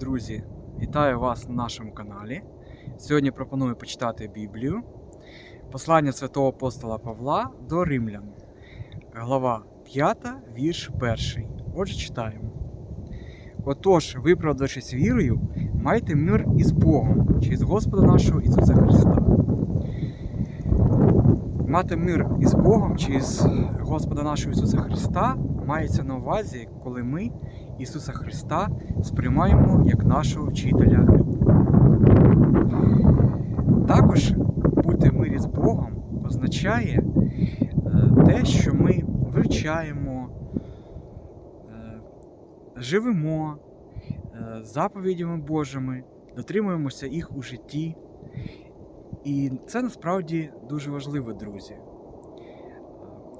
Друзі, вітаю вас на нашому каналі. Сьогодні пропоную почитати Біблію. Послання святого апостола Павла до Римлян, глава 5, вірш 1. Отже, читаємо. Отож, виправдавшись вірою, майте мир із Богом через Господа нашого Ісуса Христа. Мати мир із Богом через Господа нашого Ісуса Христа мається на увазі, коли ми Ісуса Христа сприймаємо як нашого вчителя. Також бути в мирі з Богом означає е, те, що ми вивчаємо, е, живемо е, заповідями Божими, дотримуємося їх у житті. І це насправді дуже важливо, друзі.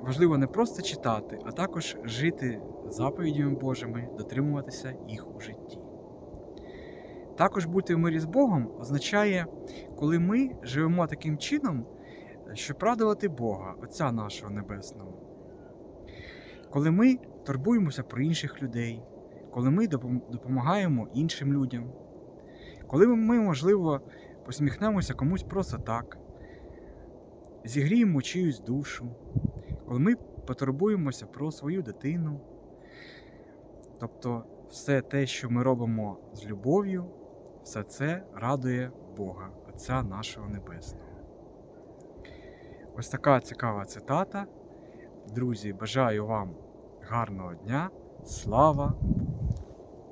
Важливо не просто читати, а також жити заповідями Божими, дотримуватися їх у житті. Також бути в мирі з Богом означає, коли ми живемо таким чином, щоб радувати Бога, Отця нашого Небесного. Коли ми турбуємося про інших людей, коли ми допомагаємо іншим людям, коли ми, можливо, посміхнемося комусь просто так, зігріємо чиюсь душу, коли ми потурбуємося про свою дитину. Тобто все те, що ми робимо з любов'ю, все це радує Бога, Отця нашого Небесного. Ось така цікава цитата. Друзі, бажаю вам гарного дня. Слава